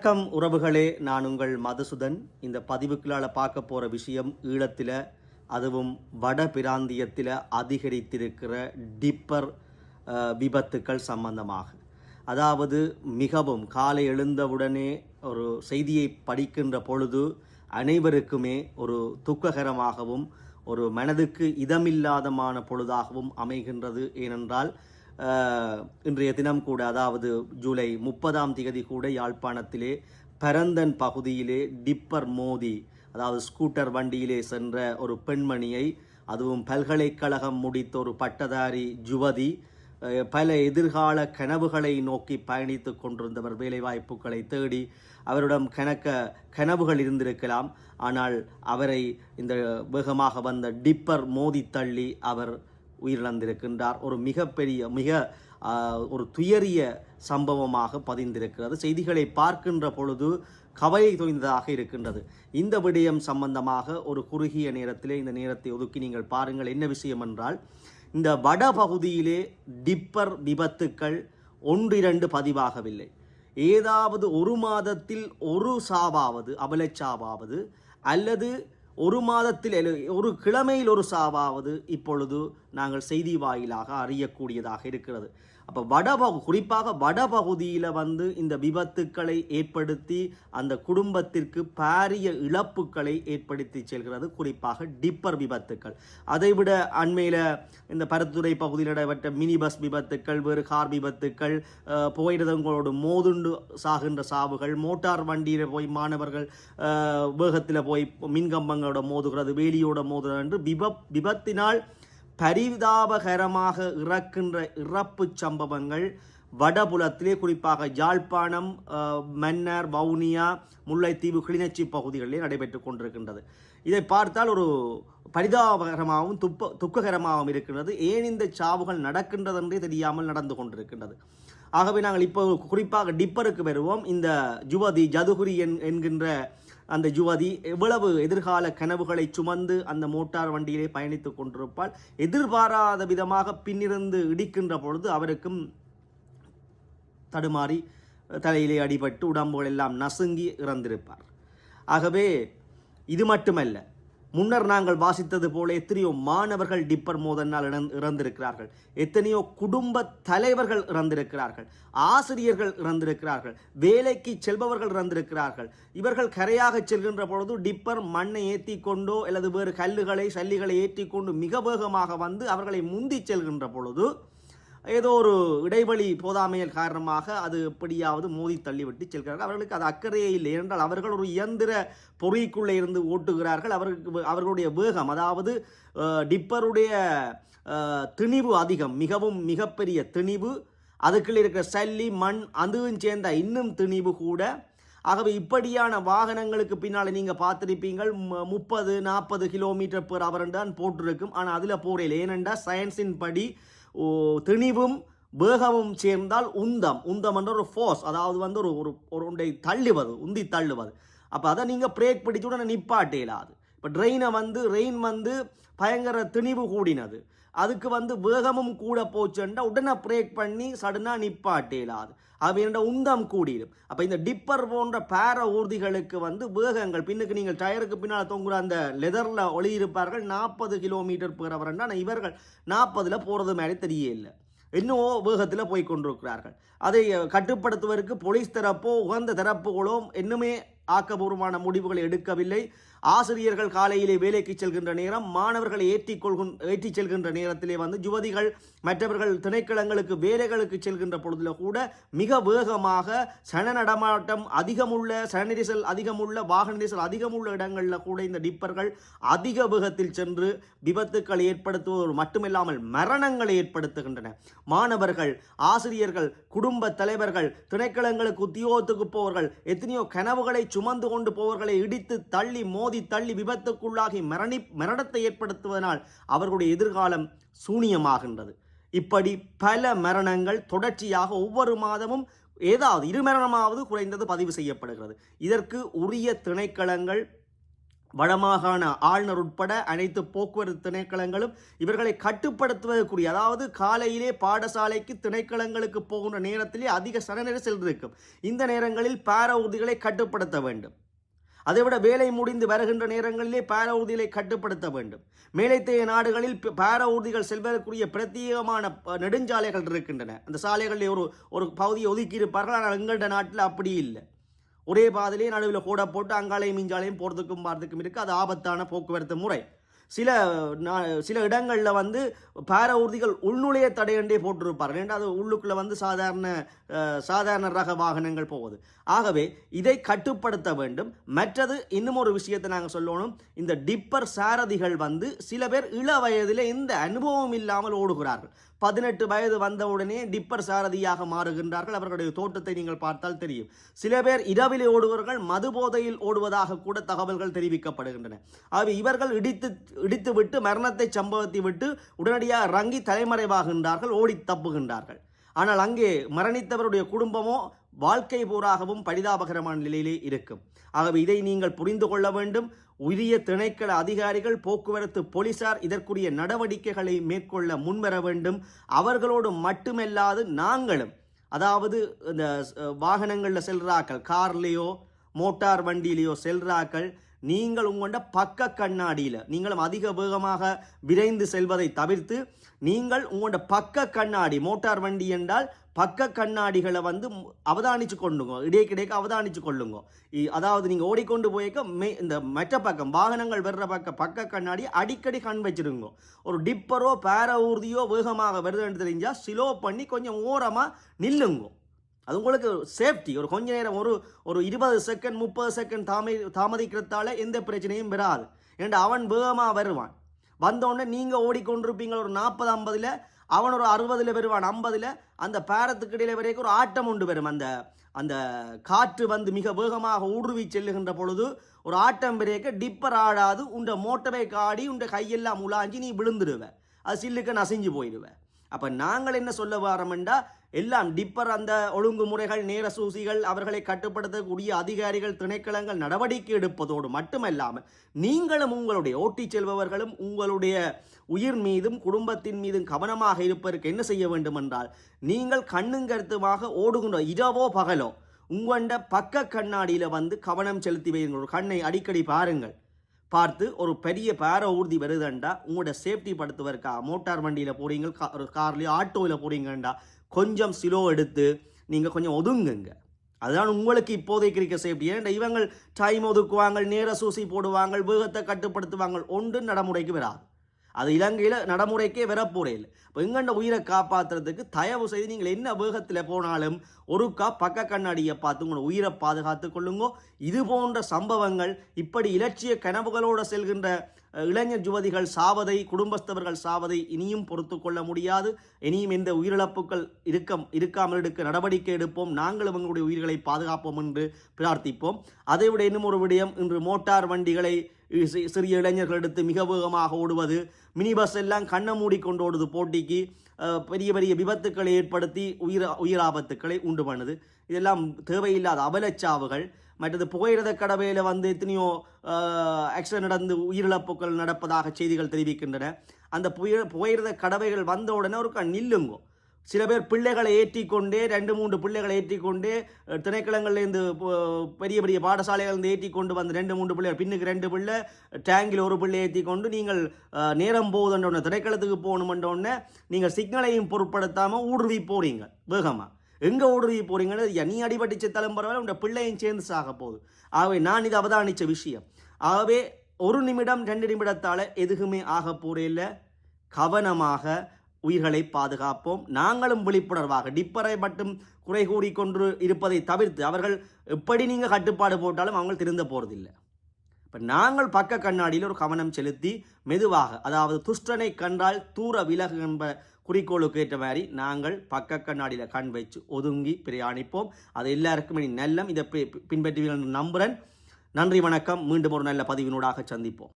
வணக்கம் உறவுகளே நான் உங்கள் மதுசுதன். இந்த பதிவுக்களால் பார்க்க போகிற விஷயம் ஈழத்தில் அதுவும் வட பிராந்தியத்தில் அதிகரித்திருக்கிற டிப்பர் விபத்துக்கள் சம்பந்தமாக. அதாவது மிகவும் காலை எழுந்தவுடனே ஒரு செய்தியை படிக்கின்ற பொழுது அனைவருக்குமே ஒரு துக்ககரமாகவும் ஒரு மனதுக்கு இதமில்லாதமான பொழுதாகவும் அமைகின்றது. ஏனென்றால் இன்றைய தினம் கூட அதாவது ஜூலை முப்பதாம் தேதி கூட யாழ்ப்பாணத்திலே பரந்தன் பகுதியிலே டிப்பர் மோதி அதாவது ஸ்கூட்டர் வண்டியிலே சென்ற ஒரு பெண்மணியை அதுவும் பல்கலைக்கழகம் முடித்த ஒரு பட்டதாரி யுவதி பல எதிர்கால கனவுகளை நோக்கி பயணித்து கொண்டிருந்தவர் வேலைவாய்ப்புகளை தேடி அவரிடம் கணக்க கனவுகள் இருந்திருக்கலாம். ஆனால் அவரை இந்த வேகமாக வந்த டிப்பர் மோதி தள்ளி அவர் உயிரிழந்திருக்கின்றார். ஒரு மிகப்பெரிய மிக ஒரு துயரிய சம்பவமாக பதிந்திருக்கிறது. செய்திகளை பார்க்கின்ற பொழுது கவலை தொய்ந்ததாக இருக்கின்றது. இந்த விடயம் சம்பந்தமாக ஒரு குறுகிய நேரத்திலே இந்த நேரத்தை ஒதுக்கி நீங்கள் பாருங்கள். என்ன விஷயம் என்றால் இந்த வட பகுதியிலே டிப்பர் விபத்துக்கள் ஒன்றிரண்டு பதிவாகவில்லை. ஏதாவது ஒரு மாதத்தில் ஒரு சாவாவது அபலச்சாவாவது அல்லது ஒரு மாதத்தில் ஒரு கிழமையில் ஒரு சாவாவது இப்பொழுது நாங்கள் செய்தி வாயிலாக அறியக்கூடியதாக இருக்கிறது. அப்போ வடபகு குறிப்பாக வடபகுதியில் வந்து இந்த விபத்துக்களை ஏற்படுத்தி அந்த குடும்பத்திற்கு பாரிய இழப்புக்களை ஏற்படுத்தி செல்கிறது குறிப்பாக டிப்பர் விபத்துக்கள். அதைவிட அண்மையில் இந்த பரத்துறை பகுதியில் நடைபெற்ற மினி பஸ் விபத்துக்கள் வேறு கார் விபத்துக்கள் அஹ், புகையிரதங்களோடு மோதுண்டு சாகின்ற சாவுகள் மோட்டார் வண்டியில் போய் மாணவர்கள் வேகத்தில் போய் மின்கம்பங்களோட மோதுகிறது வேலியோட மோதுகிறது என்று விப விபத்தினால் பரிதாபகரமாக இறக்கின்ற இறப்பு சம்பவங்கள் வடபுலத்திலே குறிப்பாக யாழ்ப்பாணம் மன்னர் வவுனியா முல்லைத்தீவு கிளிநொச்சி பகுதிகளிலே நடைபெற்று கொண்டிருக்கின்றது. இதை பார்த்தால் ஒரு பரிதாபகரமாகவும் துப்ப துக்ககரமாகவும் இருக்கின்றது. ஏன் இந்த சாவுகள் நடக்கின்றது என்றே தெரியாமல் நடந்து கொண்டிருக்கின்றது. ஆகவே நாங்கள் இப்போ குறிப்பாக டிப்பருக்கு வருவோம். இந்த ஜுவதி ஜதுகுரி என் என்கின்ற அந்த யுவதி எவ்வளவு எதிர்கால கனவுகளை சுமந்து அந்த மோட்டார் வண்டியிலே பயணித்துக் கொண்டிருப்பால் எதிர்பாராத விதமாக பின்னிருந்து இடிக்கின்ற பொழுது அவருக்கும் தடுமாறி தலையிலே அடிபட்டு உடம்புகள் எல்லாம் நசுங்கி இறந்திருப்பார். ஆகவே இது மட்டுமல்ல முன்னர் நாங்கள் வாசித்தது போல எத்தனையோ மாணவர்கள் டிப்பர் மோதனால் இறந்திருக்கிறார்கள். எத்தனையோ குடும்ப தலைவர்கள் இறந்திருக்கிறார்கள். ஆசிரியர்கள் இறந்திருக்கிறார்கள். வேலைக்கு செல்பவர்கள் இறந்திருக்கிறார்கள். இவர்கள் கரையாக செல்கின்ற பொழுது டிப்பர் மண்ணை ஏற்றி கொண்டோ அல்லது வேறு கல்லுகளை சல்லிகளை ஏற்றி கொண்டு மிக வேகமாக வந்து அவர்களை முந்தி செல்கின்ற பொழுது ஏதோ ஒரு இடைவெளி போதாமையல் காரணமாக அது எப்படியாவது மோதி தள்ளிவிட்டு செல்கிறார்கள். அவர்களுக்கு அது அக்கறையே இல்லை. என்றால் அவர்கள் ஒரு இயந்திர பொறிக்குள்ளே இருந்து ஓட்டுகிறார்கள். அவர்களுக்கு அவர்களுடைய வேகம் அதாவது டிப்பருடைய திணிவு அதிகம். மிகவும் மிகப்பெரிய திணிவு. அதுக்குள்ளே இருக்கிற சல்லி மண் அதுவும் சேர்ந்த இன்னும் திணிவு கூட. ஆகவே இப்படியான வாகனங்களுக்கு பின்னால் நீங்கள் பார்த்துருப்பீங்கள் முப்பது நாற்பது கிலோமீட்டர் பெர் அவர் தான் போட்டிருக்கும். ஆனால் அதில் போறையில் ஏனென்றால் சயின்ஸின் படி திணிவும் வேகமும் சேர்ந்தால் உந்தம். உந்தம் என்ற ஒரு ஃபோர்ஸ் அதாவது வந்து ஒரு ஒரு ஒரு ஒன்றை தள்ளுவது உந்தி தள்ளுவது. அப்போ அதை நீங்கள் பிரேக் பிடிச்சு உடனே நிப்பாட்ட இயலாது இப்போ ட்ரெயினை வந்து ரெயின் வந்து பயங்கர திணிவு கூடினது. அதுக்கு வந்து வேகமும் கூட போச்சுன்னா உடனே பிரேக் பண்ணி சடனாக நிப்பாட்ட இயலாது அப்படின்ற உந்தம் கூடிடும். அப்போ இந்த டிப்பர் போன்ற பேர ஊர்திகளுக்கு வந்து வேகங்கள் பின்னுக்கு நீங்கள் டயருக்கு பின்னால் தொங்குற அந்த லெதரில் ஒளியிருப்பார்கள் நாற்பது கிலோமீட்டர் போகிறவரன்னா அவர்னா இவர்கள் நாற்பதில் போகிறது மாதிரி தெரிய இல்லை இன்னும் வேகத்தில் போய் கொண்டிருக்கிறார்கள். அதை கட்டுப்படுத்துவதற்கு போலீஸ் தரப்போ உகந்த தரப்புகளோ இன்னுமே ஆக்கபூர்வமான முடிவுகளை எடுக்கவில்லை. ஆசிரியர்கள் காலையிலே வேலைக்கு செல்கின்ற நேரம் மாணவர்களை ஏற்றிக் கொள்கின் ஏற்றிச் செல்கின்ற நேரத்திலே வந்து யுவதிகள் மற்றவர்கள் திணைக்களங்களுக்கு வேலைகளுக்கு செல்கின்ற பொழுதில் கூட மிக வேகமாக சன நடமாட்டம் அதிகமுள்ள சன நெரிசல் அதிகமுள்ள வாகன நெரிசல் அதிகமுள்ள இடங்களில் கூட இந்த டிப்பர்கள் அதிக வேகத்தில் சென்று விபத்துக்களை ஏற்படுத்துவதோடு மட்டுமில்லாமல் மரணங்களை ஏற்படுத்துகின்றன. மாணவர்கள் ஆசிரியர்கள் குடும்ப தலைவர்கள் திணைக்களங்களுக்கு உத்தியோகத்துக்கு போவர்கள் எத்தனையோ கனவுகளை சுமந்து கொண்டு போவர்களை இடித்து தள்ளி மோதி தள்ளி விபத்துக்குள்ளாகி மரணி மரணத்தை ஏற்படுத்துவதனால் அவர்களுடைய எதிர்காலம் சூனியமாகின்றது. இப்படி பல மரணங்கள் தொடர்ச்சியாக ஒவ்வொரு மாதமும் ஏதாவது இரு மரணமாவது குறைந்தது பதிவு செய்யப்படுகிறது. இதற்கு உரிய திணைக்களங்கள் வடமாகாண ஆளுநர் உட்பட அனைத்து போக்குவரத்து திணைக்களங்களும் இவர்களை கட்டுப்படுத்துவதற்குரிய அதாவது காலையிலே பாடசாலைக்கு திணைக்களங்களுக்கு போகின்ற நேரத்திலே அதிக சன சென்றிருக்கும் இருக்கும். இந்த நேரங்களில் பார ஊர்திகளை கட்டுப்படுத்த வேண்டும். அதைவிட வேலை முடிந்து வருகின்ற நேரங்களிலே பார ஊர்திகளை கட்டுப்படுத்த வேண்டும். மேலைத்தைய நாடுகளில் பார ஊர்திகள் செல்வதற்குரிய பிரத்யேகமான ப- நெடுஞ்சாலைகள் இருக்கின்றன. அந்த சாலைகளில் ஒரு ஒரு பகுதியை ஒதுக்கி இருப்பார்கள் ஆனால் எங்கள்ட நாட்டில் அப்படி இல்லை. ஒரே பாதையிலே நடுவில் கூட போட்டு அங்காலையும் மிஞ்சாலையும் போகிறதுக்கும் பார்த்துக்கும் இருக்குது அது ஆபத்தான போக்குவரத்து முறை. சில நா- சில இடங்களில் வந்து பார ஊர்திகள் உள்நுழைய தடையண்டே போட்டிருப்பார்கள். ஏன்னா அது உள்ளுக்குள்ளே வந்து சாதாரண சாதாரண ரக வாகனங்கள் போகுது. ஆகவே இதை கட்டுப்படுத்த வேண்டும். மற்றது இன்னும் ஒரு விஷயத்தை நாங்கள் சொல்லணும். இந்த டிப்பர் சாரதிகள் வந்து சில பேர் இள வயதில் இந்த அனுபவம் இல்லாமல் ஓடுகிறார்கள். பதினெட்டு வயது வந்தவுடனே டிப்பர் சாரதியாக மாறுகின்றார்கள். அவர்களுடைய தோட்டத்தை நீங்கள் பார்த்தால் தெரியும். சில பேர் இரவில் ஓடுபவர்கள் மது போதையில் ஓடுவதாக கூட தகவல்கள் தெரிவிக்கப்படுகின்றன. ஆகவே இவர்கள் இடித்து இடித்து விட்டு மரணத்தை சம்பவத்தை விட்டு உடனடியாக இறங்கி தலைமறைவாகின்றார்கள் ஓடி தப்புகின்றார்கள். ஆனால் அங்கே மரணித்தவருடைய குடும்பமோ வாழ்க்கை பூராகவும் பரிதாபகரமான நிலையிலே இருக்கும். ஆகவே இதை நீங்கள் புரிந்து கொள்ள வேண்டும். உரிய திணைக்கள அதிகாரிகள் போக்குவரத்து போலீசார் இதற்குரிய நடவடிக்கைகளை மேற்கொள்ள முன்வர வேண்டும். அவர்களோடு மட்டுமல்லாது நாங்களும் அதாவது இந்த வாகனங்களில் செல்றாக்கள் கார்லேயோ மோட்டார் வண்டியிலேயோ செல்றாக்கள் நீங்கள் உங்களோட பக்க கண்ணாடியில் நீங்களும் அதிக வேகமாக விரைந்து செல்வதை தவிர்த்து நீங்கள் உங்களோட பக்க கண்ணாடி மோட்டார் வண்டி என்றால் பக்க கண்ணாடிகளை வந்து அவதானிச்சு கொண்டுங்க இடைக்கிடைக்கு அவதானிச்சு கொள்ளுங்க இ- அதாவது நீங்கள் ஓடிக்கொண்டு போயிருக்க மே இந்த மற்ற பக்கம் வாகனங்கள் வர்ற பக்க பக்க கண்ணாடி அடிக்கடி கண் வச்சிருங்க. ஒரு டிப்பரோ பேர ஊர்தியோ வேகமாக வருதுன்னு தெரிஞ்சால் ஸ்லோ பண்ணி கொஞ்சம் ஓரமாக நில்லுங்க. அது உங்களுக்கு சேஃப்டி. ஒரு கொஞ்ச நேரம் ஒரு ஒரு இருபது செகண்ட் முப்பது செகண்ட் தாமி தாமதிக்கிறதால எந்த பிரச்சனையும் வராது. ஏன்டா அவன் வேகமாக வருவான். வந்தோடனே நீங்கள் ஓடிக்கொண்டிருப்பீங்க ஒரு நாற்பது ஐம்பதில் அவன் ஒரு அறுபதில் வருவான் ஐம்பதில். அந்த பேரத்துக்கு இடையில வரைக்கும் ஒரு ஆட்டம் உண்டு வரும் அந்த அந்த காற்று வந்து மிக வேகமாக ஊடுருவி செல்லுகின்ற பொழுது ஒரு ஆட்டம் பெரியக்க டிப்பர் ஆடாது உண்ட மோட்டரை காடி உண்ட கையெல்லாம் உலாஞ்சி நீ விழுந்துடுவ. அது சில்லுக்கு நசிஞ்சு போயிடுவேன் அப்போ நாங்கள் என்ன சொல்ல வரோம்டா எல்லாம் டிப்பர் அந்த ஒழுங்குமுறைகள் நேர சூசிகள் அவர்களை கட்டுப்படுத்தக்கூடிய அதிகாரிகள் திணைக்களங்கள் நடவடிக்கை எடுப்பதோடு மட்டுமல்லாமல் நீங்களும் உங்களுடைய ஓட்டிச் செல்பவர்களும் உங்களுடைய உயிர் மீதும் குடும்பத்தின் மீதும் கவனமாக இருப்பதற்கு என்ன செய்ய வேண்டும் என்றால் நீங்கள் கண்ணும் கருத்துமாக ஓடுகின்ற இரவோ பகலோ உங்கள்ட பக்க கண்ணாடியில் வந்து கவனம் செலுத்தி வைங்கள் கண்ணை அடிக்கடி பாருங்கள். பார்த்து ஒரு பெரிய பேர ஊர்தி வருதுண்டா. உங்களோட சேஃப்டி படுத்துவதற்கா மோட்டார் வண்டியில் போகிறீங்க ஒரு கார்லேயோ ஆட்டோவில் போகிறீங்கண்டா கொஞ்சம் சிலோ எடுத்து நீங்கள் கொஞ்சம் ஒதுங்குங்க. அதுதான் உங்களுக்கு இப்போதைக்கு இருக்க சேஃப்டி ஏன்டா இவங்க டைம் ஒதுக்குவாங்க நேர சூசி போடுவாங்க வேகத்தை கட்டுப்படுத்துவாங்க ஒன்று நடைமுறைக்கு வராது. அது இலங்கையில் நடைமுறைக்கே வரப்போறே இல்லை இப்போ எங்கண்ட உயிரை காப்பாற்றுறதுக்கு தயவு செய்து நீங்கள் என்ன வேகத்தில் போனாலும் ஒருக்கா பக்க கண்ணாடியை பார்த்து உங்களோட உயிரை பாதுகாத்து கொள்ளுங்கோ. இது போன்ற சம்பவங்கள் இப்படி இலட்சிய கனவுகளோடு செல்கின்ற இளைஞர் யுவதிகள் சாவதை குடும்பஸ்தவர்கள் சாவதை இனியும் பொறுத்து கொள்ள முடியாது. இனியும் எந்த உயிரிழப்புகள் இருக்க இருக்காமல் எடுக்க நடவடிக்கை எடுப்போம். நாங்களும் எங்களுடைய உயிர்களை பாதுகாப்போம் என்று பிரார்த்திப்போம். அதைவிட இன்னும் ஒரு விடயம் இன்று மோட்டார் வண்டிகளை சிறிய இளைஞர்கள் எடுத்து மிக வேகமாக ஓடுவது மினி பஸ் எல்லாம் கண்ணை மூடிக்கொண்டு ஓடுது போட்டிக்கு. பெரிய பெரிய விபத்துக்களை ஏற்படுத்தி உயிர் உயிராபத்துக்களை உண்டு பண்ணுது. இதெல்லாம் தேவையில்லாத அவலச்சாவுகள். மற்றது புகையிரத கடவையில் வந்து எத்தனையோ ஆக்சிடென்ட் நடந்து உயிரிழப்புகள் நடப்பதாக செய்திகள் தெரிவிக்கின்றன. அந்த புய புகையிரத கடவைகள் வந்த உடனே ஒரு க- நில்லுங்கோ. சில பேர் பிள்ளைகளை ஏற்றிக்கொண்டே ரெண்டு மூன்று பிள்ளைகளை ஏற்றிக்கொண்டே திணைக்களங்கள்லேருந்து பெரிய பெரிய பாடசாலைகள்லேருந்து ஏற்றி கொண்டு வந்து ரெண்டு மூன்று பிள்ளைகள் பின்னுக்கு ரெண்டு பிள்ளை டேங்கில் ஒரு பிள்ளை ஏற்றி கொண்டு நீங்கள் நேரம் போகுதுன்றோடனே திணைக்களத்துக்கு போகணுமென்றோடனே நீங்கள் சிக்னலையும் பொருட்படுத்தாமல் ஊடுருவி போகிறீங்க வேகமாக எங்கே ஊடுருவி போகிறீங்கன்னு நீ அடிபட்டுச்சு செத்தாலும் உங்கள் பிள்ளையும் சேர்ந்து சாக போகுது. ஆகவே நான் இது அவதானித்த விஷயம். ஆகவே ஒரு நிமிடம் ரெண்டு நிமிடத்தால் எதுக்குமே ஆக போறே கவனமாக உயிர்களை பாதுகாப்போம். நாங்களும் விழிப்புணர்வாக டிப்பரை மட்டும் குறை கூறிக்கொண்டு இருப்பதை தவிர்த்து அவர்கள் எப்படி நீங்கள் கட்டுப்பாடு போட்டாலும் அவங்க திருந்த போகிறதில்லை இப்போ நாங்கள் பக்க கண்ணாடியில் ஒரு கவனம் செலுத்தி மெதுவாக அதாவது துஷ்டனை கண்டால் தூர விலகு என்ப குறிக்கோளுக்கு ஏற்ற மாதிரி நாங்கள் பக்க கண்ணாடியில் கண் வச்சு ஒதுங்கி பிரயாணிப்போம். அது எல்லாருக்கும் நல்லம். இதை பி- பின்பற்றுவீர்கள் நம்புகிறேன் நன்றி வணக்கம். மீண்டும் ஒரு நல்ல பதிவினூடாக சந்திப்போம்.